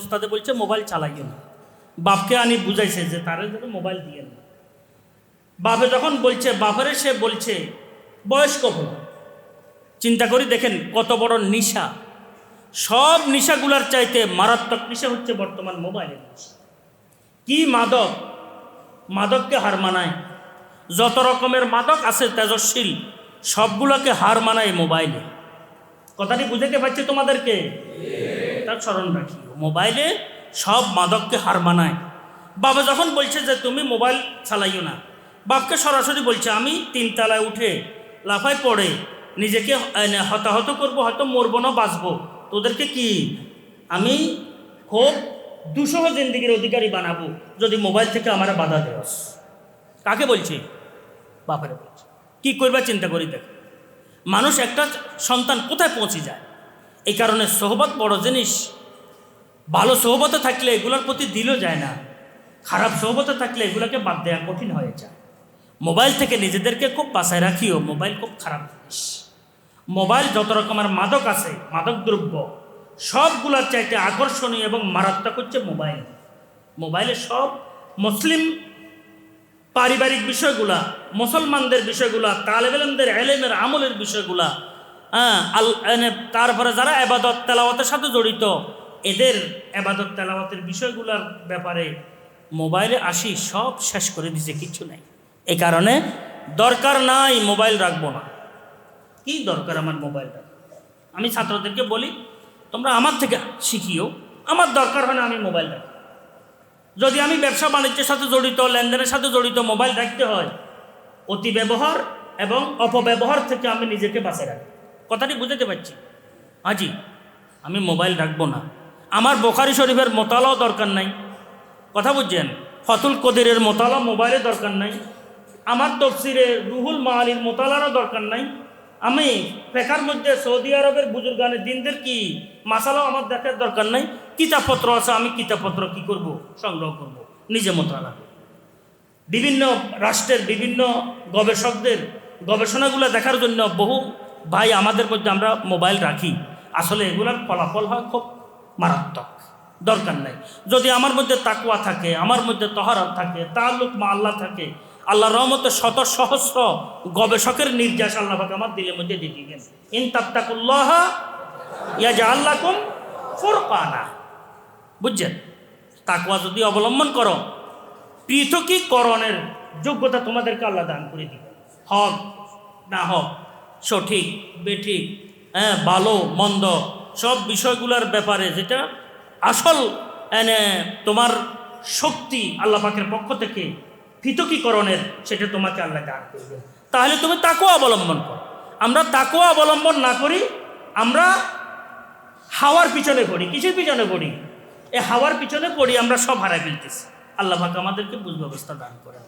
ওস্তাদে বলছে, মোবাইল চালাইও না। বাপকে আনি বুঝাইছে যে তারে যেন মোবাইল দিয়ে না। বাপে যখন বলছে, বাপরে সে বলছে বয়স কখন চিন্তা করি দেখেন কত বড় নিশা। সব নিশাগুলার চাইতে মারাত্মক নিশা হচ্ছে বর্তমান মোবাইলের কি মাদক? মাদককে হার মানায়। যত রকমের মাদক আছে তেজস্বীল, সবগুলোকে হার মানায় মোবাইলে। কথাটি বুঝাতে পারছি তোমাদেরকে? তার স্মরণ রাখি মোবাইলে সব মাদককে হার মানায়। বাবা যখন বলছে যে তুমি মোবাইল চালাইও না, বাপকে সরাসরি বলছে, আমি তিনতলায় উঠে লাফায় পড়ে নিজেকে হতাহত করব, হয়তো মরবো না, বাঁচবো। তোদেরকে কি? আমি খুব দুশো জিন্দিগির অধিকারী বানাবো যদি মোবাইল থেকে আমার বাধা দেওয়াস কাকে বলছে? বাপেরে বলছে। কী করবা চিন্তা করি দেখ। মানুষ একটা সন্তান কোথায় পৌঁছে যায়? এই কারণে সোহবত বড় জিনিস। ভালো সোহবতে থাকলে এগুলোর প্রতি দিলও যায় না। খারাপ সোহবতে থাকলে এগুলোকে বাদ দেওয়া কঠিন হয়ে যায়। মোবাইল থেকে নিজেদেরকে খুব বাসায় রাখিও মোবাইল খুব খারাপ জিনিস। মোবাইল যত রকমের মাদক আছে, মাদক দ্রব্য, সবগুলোর চাইতে আকর্ষণীয় এবং মারাত্মক হচ্ছে মোবাইল। মোবাইলে সব মুসলিম পারিবারিক বিষয়গুলা, মুসলমানদের বিষয়গুলা, তালেবেলমদের এলেমের আমলের বিষয়গুলা হ্যাঁ আল তারপরে যারা এবাদত তেলাওয়াতের সাথে জড়িত, এদের এবাদত তেলাওয়াতের বিষয়গুলোর ব্যাপারে মোবাইলে আসি, সব শেষ করে দিছে, কিচ্ছু নাই। এই কারণে দরকার নাই মোবাইল রাখব না। কি দরকার আমার মোবাইল আমি ছাত্রদেরকে বলি, তোমরা আমার থেকে শিখিও, আমার দরকার হয় না আমি মোবাইল রাখি। যদি আমি ব্যবসা বাণিজ্যের সাথে জড়িত, লেনদেনের সাথে জড়িত, মোবাইল রাখতে হয়, অতি ব্যবহার এবং অপব্যবহার থেকে আমি নিজেকে বাঁচে রাখি। কথাটি বুঝতে পারছি। আজি আমি মোবাইল রাখব না। আমার বোখারি শরীফের মোতালাও দরকার নাই। কথা বুঝছেন? ফতুল কদিরের মোতালা মোবাইলে দরকার নাই। আমার তফসিরে রুহুল মাহালির মোতালারও দরকার নাই। আমি ফেকার মধ্যে সৌদি আরবের বুজুর্গানের দিনদের কি মাসালাও আমার দেখার দরকার নাই। কিতাবপত্র আছে, আমি কিতাবপত্র কি করব? সংগ্রহ করব। নিজে মোতালা বিভিন্ন রাষ্ট্রের বিভিন্ন গবেষকদের গবেষণাগুলো দেখার জন্য বহু ভাই, আমাদের মধ্যে আমরা মোবাইল রাখি। আসলে এগুলোর ফলাফল হয় খুব মারাত্মক। দরকার নাই। যদি আমার মধ্যে তাকুয়া থাকে, আমার মধ্যে তহারত থাকে তাল্লুক মা আল্লাহ থাকে আল্লাহ রহমতে শত সহস্র গবেষকের নির্যাস আল্লাহ পাক আমার দিলের মধ্যে দিয়ে দিবেন। ইন তাত্তাকুল্লাহ ইয়া যা আল্লাহ কুম ফুরকানা। বুঝছেন? তাকুয়া যদি অবলম্বন করো, পৃথকীকরণের যোগ্যতা তোমাদেরকে আল্লাহ দান করে দিবে হক না হক সঠিক, বেঠিক হ্যাঁ ভালো, মন্দ, সব বিষয়গুলোর ব্যাপারে যেটা আসল তোমার শক্তি আল্লাহ পাকের পক্ষ থেকে পৃথকীকরণের, সেটা তোমাকে আল্লাহ দান করবে। তাহলে তুমি তাকেও অবলম্বন করো। আমরা তাকেও অবলম্বন না করি, আমরা হাওয়ার পিছনে পড়ি। কিসের পিছনে পড়ি? এ হাওয়ার পিছনে পড়ি, আমরা সব হারাই ফেলতেছি। আল্লাহ পাক আমাদেরকে বুঝ ব্যবস্থা দান করেন।